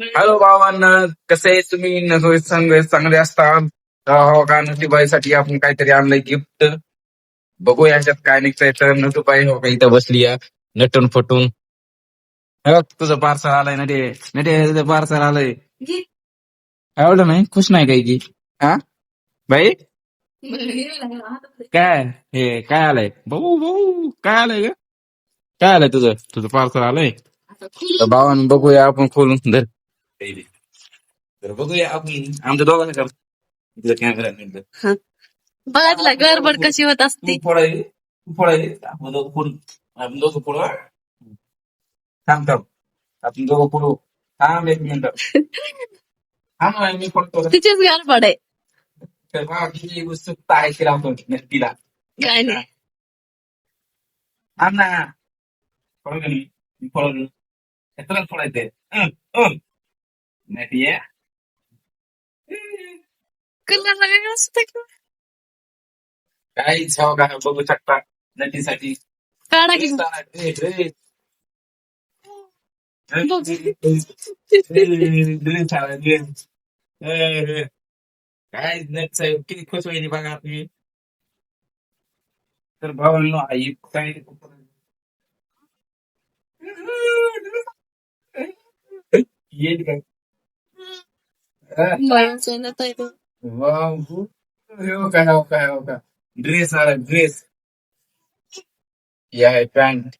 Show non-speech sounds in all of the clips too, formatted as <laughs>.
Hello भावांना कसे आहे तुम्ही? नसोय चांगले चांगले असतात. हो का नटूबाईसाठी आपण काहीतरी आणलंय गिफ्ट. बघूया ह्याच्यात काय निघतंय. तर नटूबाई हो का इथं बसली आहे, नटून फटून. हे बघ, तुझं पार्सल आलंय नटे नटे तुझं पार्सल आलंय. आवडलं नाही खुश नाही काही की? हा? बाई? काय? हे काय आलंय? भाऊ भाऊ काय आलंय ग? काय आलंय तुझं? तुझं पार्सल आलंय? भावानं बघूया आपण खोलून. धर. तर बघूया आपण आमच्या दोघांना कर तुझं कॅमेरा नेमकं बघा तुला गडबड कशी होत असते तू फोडायली तू फोडायली आपण दोघं फोडू आपण दोघं फोडू हा? थांब थांब आपण दोघं फोडू थांब एक मिनिट थांब ना, मी फोडतो तिचीच गडबड आहे तर बघा किती उत्सुकता आहे तिला आपण नक्कीला काय नाही थांब ना फोडू का नाही? मी फोडवलं तुला फोडायचंय का? काहीच हो का बघू शकता नटीसाठी काढा की काय नट साहेब किती खुश होईल बघा तुम्ही तर भावांनो आई काय येईल काय बाळाचं ना ताई तो. वाव हो काय हो काय हो का ड्रेस आला ड्रेस या पॅन्ट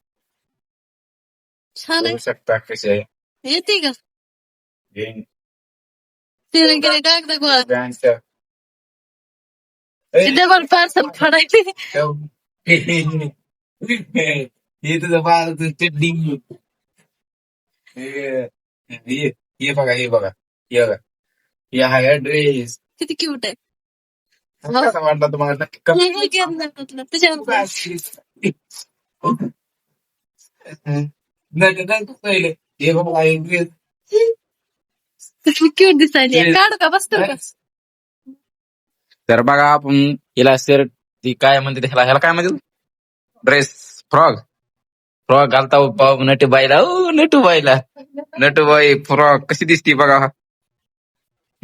छान आहे शकता कसे आहे येते का जीन तिने गोळा डबल पार्सल फाडायचे हे तुझं बाळाचं चड्डी हे हे- हे बघा हे बघा हे बघा हे। आहे ड्रेस किती क्यूट आहे कसा वाटला तुम्हाला नक्की कम- घेऊन जा म्हटलं. त्याच्यावर नाही तर नाही पहिले हे बघा ड्रेस किती क्यूट दिसायली काढू का बसतो का तर बघा आपण हिला शर्ट ती काय म्हणते ते ह्याला ह्याला काय म्हणते ड्रेस फ्रॉक फ्रॉक घालता बाबू नटू बाईला ओ नटू बाईला नटू बाई फ्रॉक कशी दिसती बघा?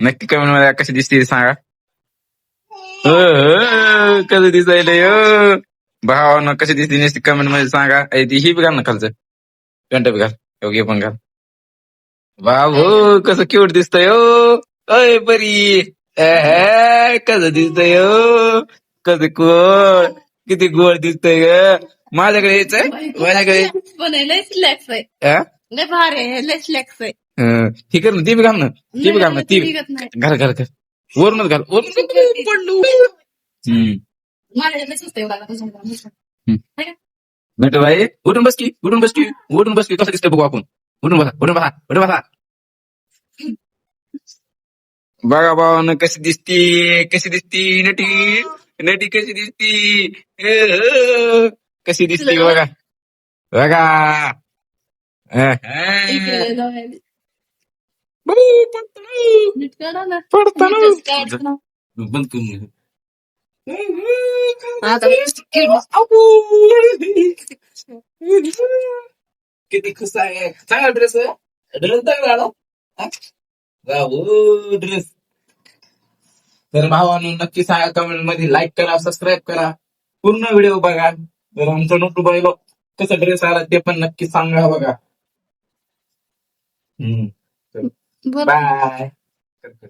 नक्की कमेंटमध्ये कशी दिसते सांगा. कसं दिसायलंय अ. भावानं कशी दिसते नसती कमेंटमध्ये सांगा. ए, ती ही बी घाल ना खालचं. पॅन्ट बी घाल. योग्य पण घाल. बाबू कसं क्यूट दिसतंय ओ अय बरी. एहे, कसं दिसतंय ओ कसं गोड किती गोड दिसतंय ग. माझ्याकडे यायचंय? माझ्याकडे? <laughs> लय आहे अ? भारी आहे लय स्लॅक्स आहे. हं, ती कर ना ती बी घाल ना ती बी घाल ना ती बी. निघत नाही. घाल घाल घाल. वरूनच घाल. वरून पडलो. हम्म. माझ्या लय सुचतंय बघा तुझ्या नट भाई. उठून बस की उठून बस की उठून बस की कसं दिसतंय बघू आपण. उठून बसा उठून बसा उठून बसा. बघा भावानं कशी दिसती कशी दिसती नटी नटी कशी दिसती. ए, अ, कशी दिसती बघा. बघा. किती खुश आहे चांगला ड्रेस ड्रेस चांगला आला बाबू ड्रेस तर भावानो नक्की सांगा कमेंट मध्ये लाईक करा सबस्क्राईब करा पूर्ण व्हिडिओ बघा तर आमचं नोटू बाईला कसा ड्रेस आला ते पण नक्की सांगा बघा 嗯对。拜拜。对不